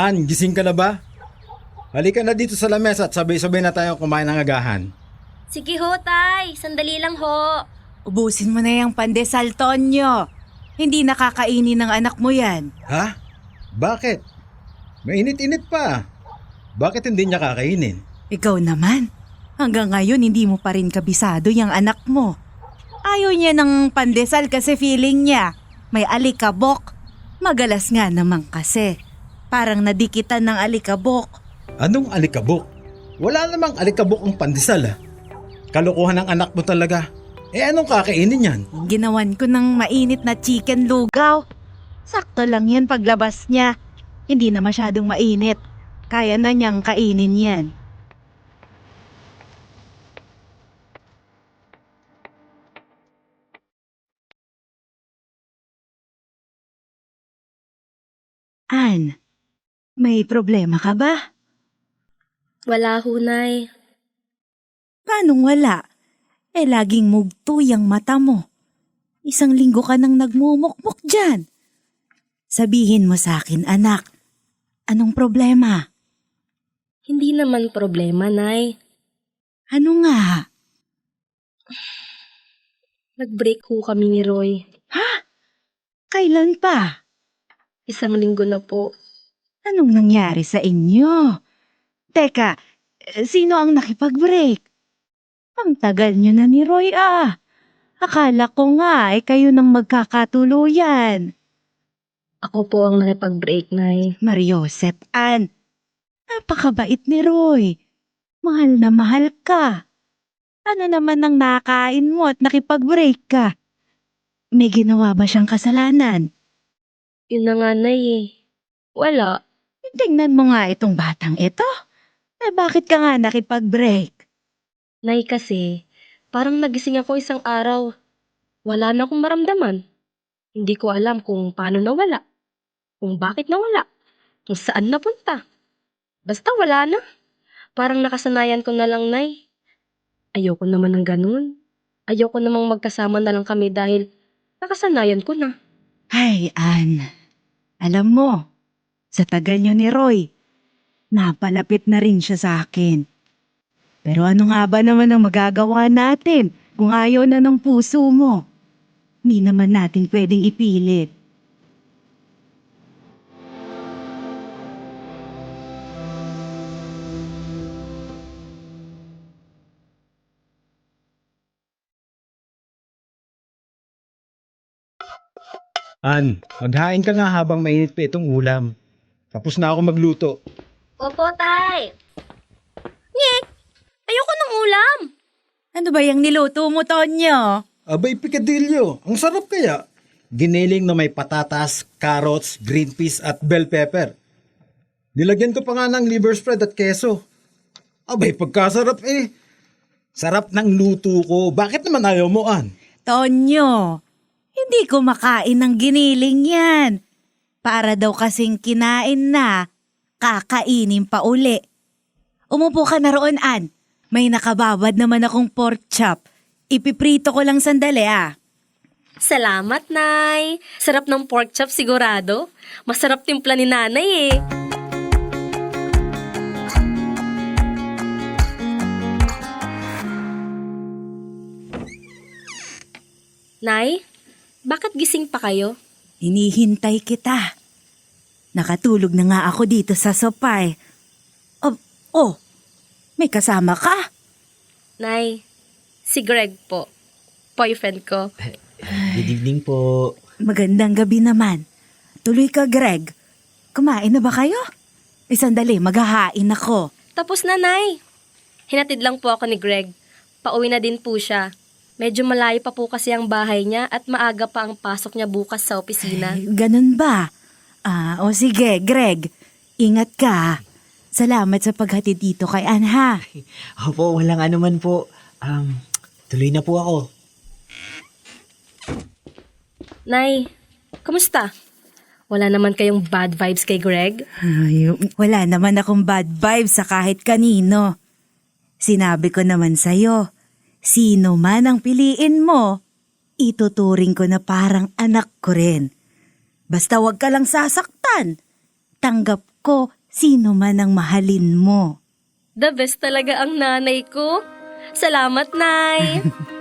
An, gising ka na ba? Halika na dito sa lamesa at sabay-sabay na tayo kumain ng agahan. Sige ho, tay. Sandali lang ho. Ubusin mo na yung pandesal, Tonyo. Hindi nakakainin ng anak mo yan. Ha? Bakit? Mainit-init pa. Bakit hindi niya kakainin? Ikaw naman. Hanggang ngayon hindi mo pa rin kabisado yung anak mo. Ayaw niya ng pandesal kasi feeling niya may alikabok. Magalas nga naman kasi. Parang nadikitan ng alikabok. Anong alikabok? Wala namang alikabok ang pandesal ah. Kalokohan ng anak mo talaga. Eh anong kakainin yan? Ginawan ko ng mainit na chicken lugaw. Sakto lang yan paglabas niya. Hindi na masyadong mainit. Kaya na niyang kainin yan. An, may problema ka ba? Wala ho, nay. Paanong wala? Eh laging mugto yung mata mo. Isang linggo ka nang nagmumukmuk dyan. Sabihin mo sa akin, anak. Anong problema? Hindi naman problema, nay. Ano nga? Nag-break ho kami ni Roy. Kailan pa? Isang linggo na po. Anong nangyari sa inyo? Teka, eh, sino ang nakipag-break? Ang tagal nyo na ni Roy ah. Akala ko nga eh kayo nang magkakatuluyan. Ako po ang nakipag-break, nay. Mariosep Ann, napakabait ni Roy. Mahal na mahal ka. Ano naman ang nakain mo at nakipag-break ka? May ginawa ba siyang kasalanan? Yun na nga, nay eh. Wala. Tingnan mo nga itong batang ito. Eh bakit ka nga nakipag-break? Nay kasi, parang nagising ako isang araw. Wala na akong maramdaman. Hindi ko alam kung paano nawala. Kung bakit nawala. Kung saan napunta. Basta wala na. Parang nakasanayan ko na lang, Nay. Ayoko naman ng ganun. Ayoko namang magkasama na lang kami dahil nakasanayan ko na. Ay, Ann. Alam mo, sa tagal niyo ni Roy, napalapit na rin siya sa akin. Pero ano nga ba naman ang magagawa natin kung ayaw na ng puso mo? Hindi naman natin pwedeng ipilit. An, maghain ka nga habang mainit pa itong ulam. Tapos na ako magluto. Opo, Tay. Nyek! Ayoko ng ulam! Ano ba yung niluto mo, Tonyo? Abay, pikadilyo. Ang sarap kaya. Giniling na may patatas, carrots, green peas at bell pepper. Nilagyan ko pa nga ng liver spread at keso. Abay, pagkasarap eh. Sarap ng luto ko. Bakit naman ayaw mo, An? Tonyo, hindi ko makain ng giniling yan. Para daw kasing kinain na, kakainin pa uli. Umupo ka na roon, An. May nakababad naman akong pork chop. Ipiprito ko lang sandali ah. Salamat, Nay. Sarap ng pork chop sigurado. Masarap timpla ni Nanay eh. Nay, bakit gising pa kayo? Hinihintay kita. Nakatulog na nga ako dito sa sopay. Oh, oh, may kasama ka? Nay, si Greg po. Boyfriend ko. Good evening po. Magandang gabi naman. Tuloy ka, Greg. Kumain na ba kayo? Eh, sandali, maghahain ako. Tapos na, Nay. Hinatid lang po ako ni Greg. Pauwi na din po siya. Medyo malayo pa po kasi ang bahay niya at maaga pa ang pasok niya bukas sa opisina. Ay, ganun ba? Ah, o sige, Greg. Ingat ka. Salamat sa paghatid dito kay Anha. Opo, walang anuman po. Um, tuloy na po ako. Nay, kumusta? Wala naman kayong bad vibes kay Greg? Ay, wala naman akong bad vibes sa kahit kanino. Sinabi ko naman sa'yo, sino man ang piliin mo, ituturing ko na parang anak ko rin. Basta wag ka lang sasaktan. Tanggap ko sino man ang mahalin mo. The best talaga ang nanay ko. Salamat, Nay!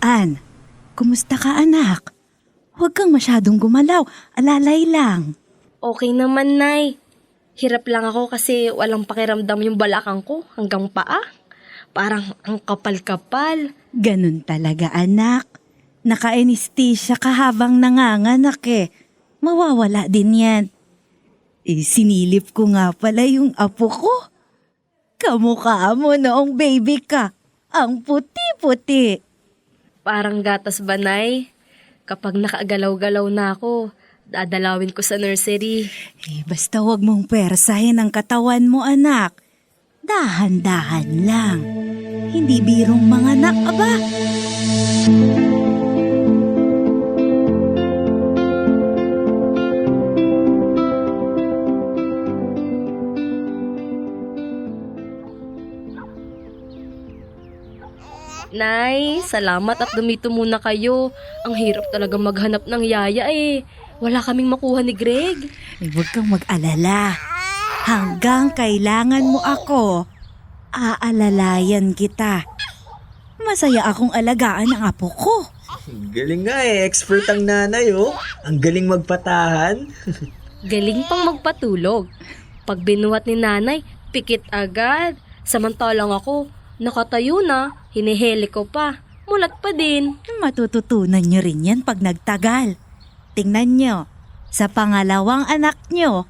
O An, kumusta ka anak? Huwag kang masyadong gumalaw, alalay lang. Okay naman, Nay. Hirap lang ako kasi walang pakiramdam yung balakang ko hanggang paa. Parang ang kapal-kapal. Ganun talaga anak. Naka-anesthesia ka habang nanganganak eh. Mawawala din yan. Eh, sinilip ko nga pala yung apo ko. Kamukha mo noong baby ka. Ang puti-puti. Parang gatas ba, Nay? Kapag nakagalaw-galaw na ako, dadalawin ko sa nursery. Eh, basta wag mong persahin ang katawan mo anak. Dahan-dahan lang. Hindi birong mga anak, aba. Nay, salamat at dumito muna kayo. Ang hirap talaga maghanap ng yaya eh. Wala kaming makuha ni Greg. Eh, huwag kang mag-alala. Hanggang kailangan mo ako, aalalayan kita. Masaya akong alagaan ang apo ko. Galing nga eh, expert ang nanay oh. Ang galing magpatahan. Galing pang magpatulog. Pag binuhat ni nanay, pikit agad. Samantalang ako, nakatayo na, hiniheli ko pa. Mulat pa din. Matututunan nyo rin yan pag nagtagal. Tingnan nyo, sa pangalawang anak nyo,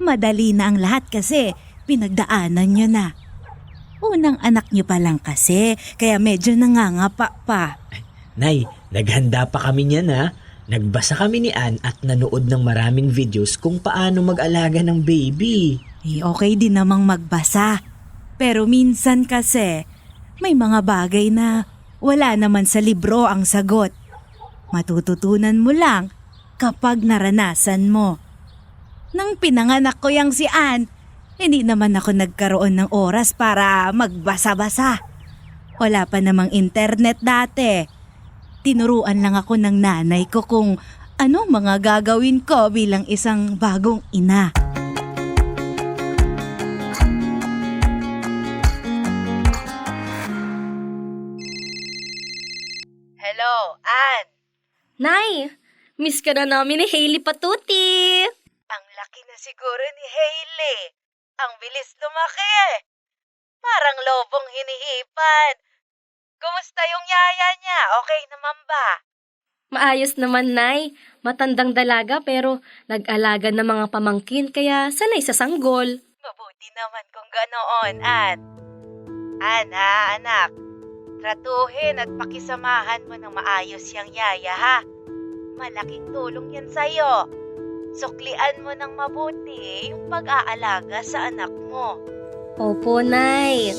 madali na ang lahat kasi pinagdaanan nyo na. Unang anak nyo pa lang kasi, kaya medyo nangangapa pa. Nay, naghanda pa kami niyan ha. Nagbasa kami ni Ann at nanood ng maraming videos kung paano mag-alaga ng baby. Eh, okay din namang magbasa. Pero minsan kasi, may mga bagay na wala naman sa libro ang sagot. Matututunan mo lang kapag naranasan mo. Nang pinanganak ko yang si Ann, hindi naman ako nagkaroon ng oras para magbasa-basa. Wala pa namang internet dati. Tinuruan lang ako ng nanay ko kung ano mga gagawin ko bilang isang bagong ina. Miss ka na namin ni Hailey Patuti. Ang laki na siguro ni Hailey. Ang bilis lumaki eh. Parang lobong hinihipad. Kumusta yung yaya niya? Okay naman ba? Maayos naman, Nay. Matandang dalaga pero nag-alaga ng mga pamangkin kaya sanay sa sanggol. Mabuti naman kung ganoon, An. An, ha, anak. Tratuhin at pakisamahan mo ng maayos yang yaya, ha? Malaking tulong yan sa'yo. Suklian mo ng mabuti yung pag-aalaga sa anak mo. Opo, Nay.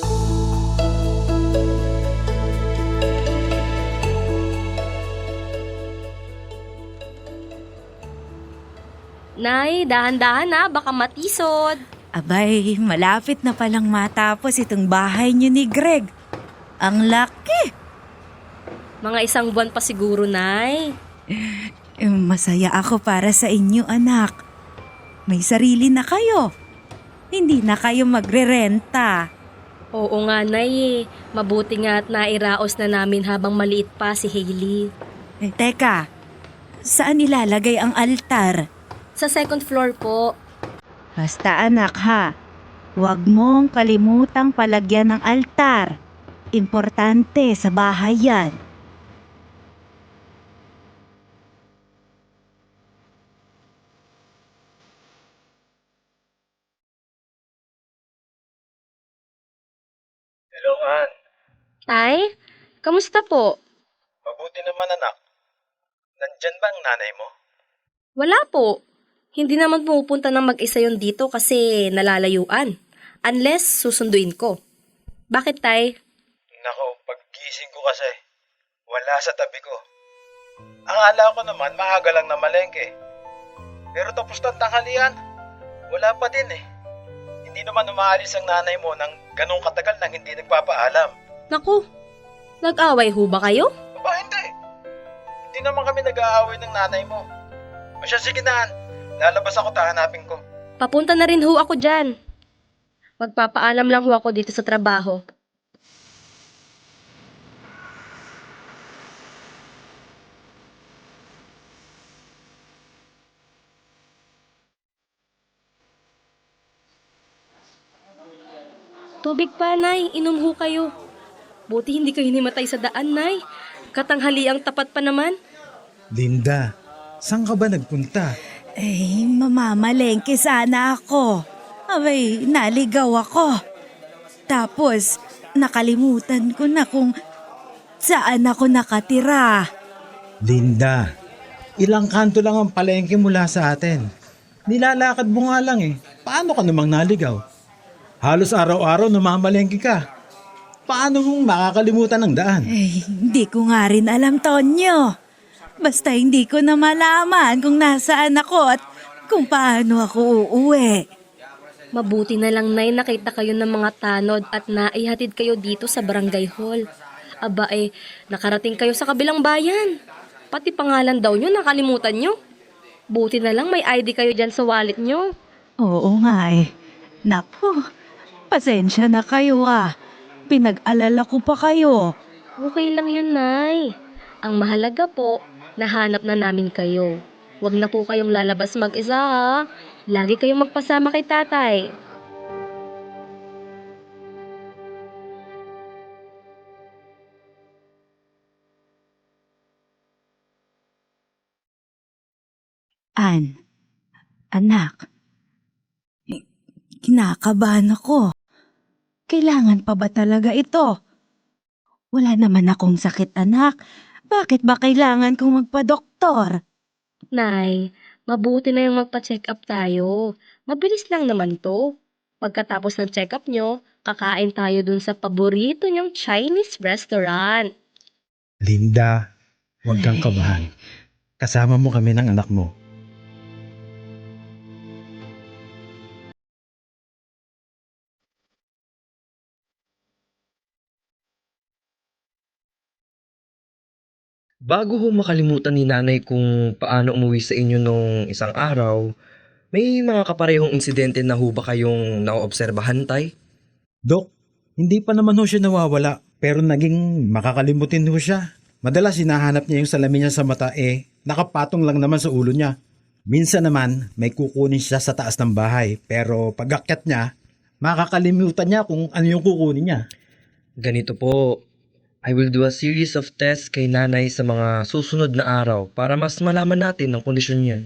Nay, dahan-dahan na, baka matisod. Abay, malapit na palang matapos itong bahay niyo ni Greg. Ang laki! Mga isang buwan pa siguro, Nay. Eh, Masaya ako para sa inyo, anak. May sarili na kayo. Hindi na kayo magre-renta. Oo nga, Nay. eh. Mabuti nga at nairaos na namin habang maliit pa si Hailey. Eh, teka, saan ilalagay ang altar? Sa second floor po. Basta anak ha, huwag mong kalimutang palagyan ng altar. Importante sa bahay yan. Hello, Ann. Tay, kamusta po? Mabuti naman, anak. Nandyan ba ang nanay mo? Wala po. Hindi naman pumupunta ng mag-isa yun dito kasi nalalayuan. Unless susunduin ko. Bakit, Tay? Nako, paggising ko kasi, wala sa tabi ko. Akala ko naman maaga lang na malengke. Pero tapos ng tanghalian, wala pa din eh. Hindi naman umaalis ang nanay mo ng ganong katagal nang hindi nagpapaalam. Naku, nag-away ho ba kayo? Aba, hindi. Hindi naman kami nag-aaway ng nanay mo. O siya, sige na. Lalabas ako, tahanapin ko. Papunta na rin ho ako dyan. Magpapaalam lang ho ako dito sa trabaho. Tubig pa, Nay. Inom ho kayo. Buti hindi kayo hinimatay sa daan, Nay. Katanghali ang tapat pa naman. Linda, saan ka ba nagpunta? Eh, mamamalengke sana ako. Abay, naligaw ako. Tapos, nakalimutan ko na kung saan ako nakatira. Linda, ilang kanto lang ang palengke mula sa atin. Nilalakad mo nga lang eh. Paano ka namang naligaw? Halos araw-araw namamalengke ka. Paano mong makakalimutan ng daan? Eh, hindi ko nga rin alam, Tonyo. Basta hindi ko na malaman kung nasaan ako at kung paano ako uuwi. Mabuti na lang, Nay, nakita kayo ng mga tanod at naihatid kayo dito sa barangay hall. Aba eh, nakarating kayo sa kabilang bayan. Pati pangalan daw nyo, nakalimutan nyo. Buti na lang may ID kayo dyan sa wallet nyo. Oo nga eh. Naku, pasensya na kayo ah. Pinag-alala ko pa kayo. Okay lang yun, Nay. Ang mahalaga po, nahanap na namin kayo. Huwag na po kayong lalabas mag-isa, ha? Lagi kayong magpasama kay tatay. An, anak, kinakabahan ako. Kailangan pa ba talaga ito? Wala naman akong sakit anak. Bakit ba kailangan kong magpa-doktor? Nay, mabuti na yung magpa-check up tayo. Mabilis lang naman to. Pagkatapos ng check up nyo, kakain tayo dun sa paborito nyong Chinese restaurant. Linda, huwag kang kabahan. Kasama mo kami ng anak mo. Bago ho makalimutan ni nanay kung paano umuwi sa inyo nung isang araw, may mga kaparehong insidente na ho ba kayong naoobserbahan, tay? Dok, hindi pa naman ho siya nawawala, pero naging makakalimutin ho siya. Madalas hinahanap niya yung salamin niya sa mata eh, nakapatong lang naman sa ulo niya. Minsan naman, may kukunin siya sa taas ng bahay, pero pag akyat niya, makakalimutan niya kung ano yung kukunin niya. Ganito po, I will do a series of tests kay nanay sa mga susunod na araw para mas malaman natin ang kondisyon niya.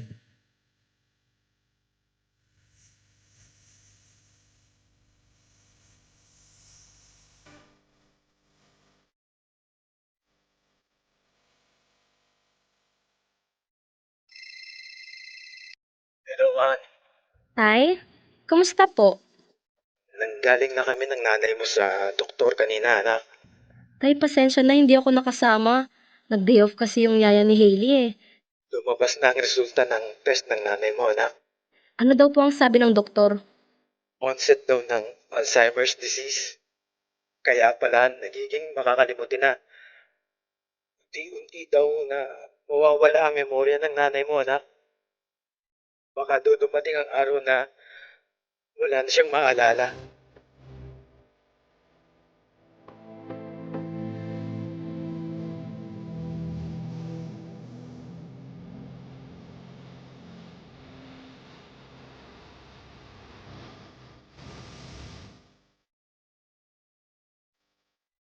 Hello, Ann. Tay, kumusta po? Nanggaling na kami ng nanay mo sa doktor kanina, anak. Tay, pasensya na hindi ako nakasama. Nag-day off kasi yung yaya ni Hailey eh. Lumabas na ang resulta ng test ng nanay mo, anak. Ano daw po ang sabi ng doktor? Onset daw ng Alzheimer's disease. Kaya pala nagiging makakalimutin na. Unti-unti daw na mawawala ang memorya ng nanay mo, anak. Baka doon dumating ang araw na wala na siyang maalala.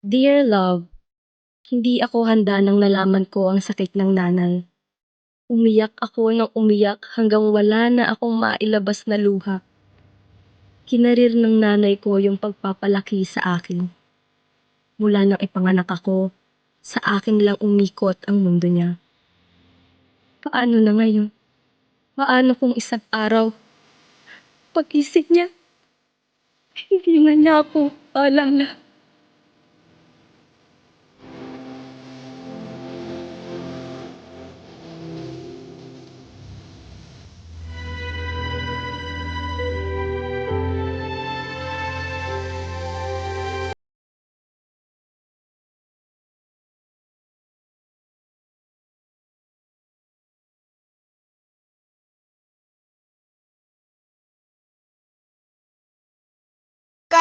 Dear love, hindi ako handa nang nalaman ko ang sakit ng nanay. Umiyak ako ng umiyak hanggang wala na akong mailabas na luha. Kinarir ng nanay ko yung pagpapalaki sa akin. Mula nang ipanganak ako, sa akin lang umikot ang mundo niya. Paano na ngayon? Paano kung isang araw, pag-isip niya, hindi na niya ako paalala.